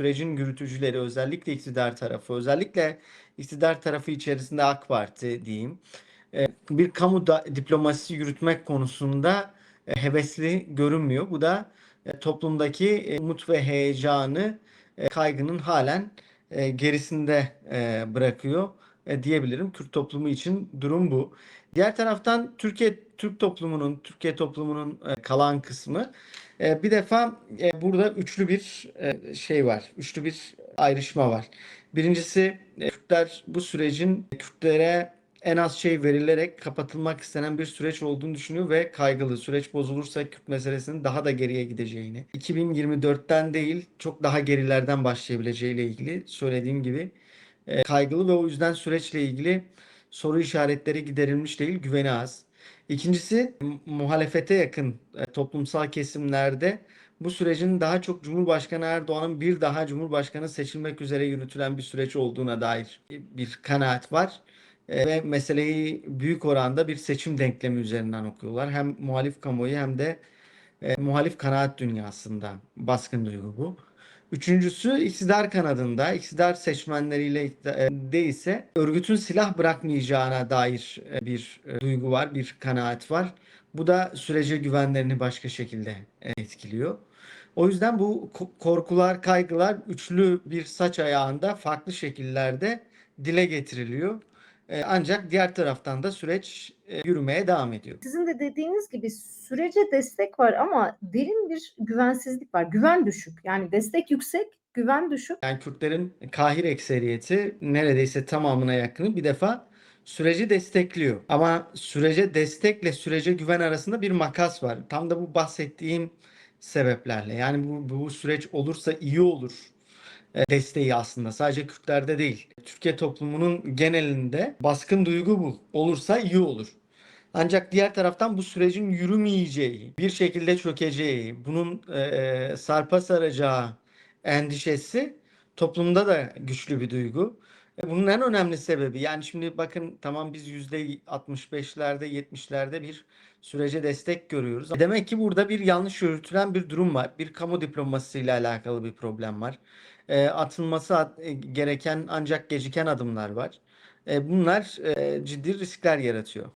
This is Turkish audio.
sürecin yürütücüleri özellikle iktidar tarafı, özellikle iktidar tarafı içerisinde AK Parti diyeyim, e, bir kamu da, diplomasisi yürütmek konusunda e, hevesli görünmüyor. Bu da e, toplumdaki umut ve heyecanı kaygının halen gerisinde bırakıyor e, diyebilirim. Kürt toplumu için durum bu. Diğer taraftan Türkiye Türk toplumunun, Türkiye toplumunun e, kalan kısmı e, bir defa burada üçlü bir şey var. Üçlü bir ayrışma var. Birincisi e, Kürtler bu sürecin Kürtlere en az şey verilerek kapatılmak istenen bir süreç olduğunu düşünüyor ve kaygılı. Süreç bozulursa Kürt meselesinin daha da geriye gideceğini, 2024'ten değil çok daha gerilerden başlayabileceğiyle ilgili söylediğim gibi e, kaygılı ve o yüzden süreçle ilgili soru işaretleri giderilmiş değil, güveni az. İkincisi muhalefete yakın e, toplumsal kesimlerde bu sürecin daha çok Cumhurbaşkanı Erdoğan'ın bir daha Cumhurbaşkanı seçilmek üzere yürütülen bir süreç olduğuna dair bir kanaat var. E, ve meseleyi büyük oranda bir seçim denklemi üzerinden okuyorlar. Hem muhalif kamuoyu hem de e, muhalif kanaat dünyasında baskın duygu bu. Üçüncüsü iktidar kanadında, iktidar seçmenleriyle e, de ise örgütün silah bırakmayacağına dair e, bir e, duygu var, bir kanaat var. Bu da sürece güvenlerini başka şekilde etkiliyor. O yüzden bu ko- korkular, kaygılar üçlü bir saç ayağında farklı şekillerde dile getiriliyor. E, Ancak diğer taraftan da süreç e, yürümeye devam ediyor. Sizin de dediğiniz gibi sürece destek var ama derin bir güvensizlik var. Güven düşük. Yani destek yüksek, güven düşük. Yani Kürtlerin Kahir ekseriyeti neredeyse tamamına yakını bir defa süreci destekliyor. Ama sürece destekle sürece güven arasında bir makas var. Tam da bu bahsettiğim sebeplerle. Yani bu, bu süreç olursa iyi olur desteği aslında. Sadece Kürtlerde değil. Türkiye toplumunun genelinde baskın duygu bu. Olursa iyi olur. Ancak diğer taraftan bu sürecin yürümeyeceği, bir şekilde çökeceği, bunun e, e, sarpa saracağı endişesi toplumda da güçlü bir duygu. E, Bunun en önemli sebebi yani şimdi bakın tamam biz %65'lerde 70'lerde bir sürece destek görüyoruz. Demek ki burada bir yanlış yürütülen bir durum var. Bir kamu diplomasisiyle alakalı bir problem var. E, atılması at- e, gereken ancak geciken adımlar var. E, bunlar e, ciddi riskler yaratıyor.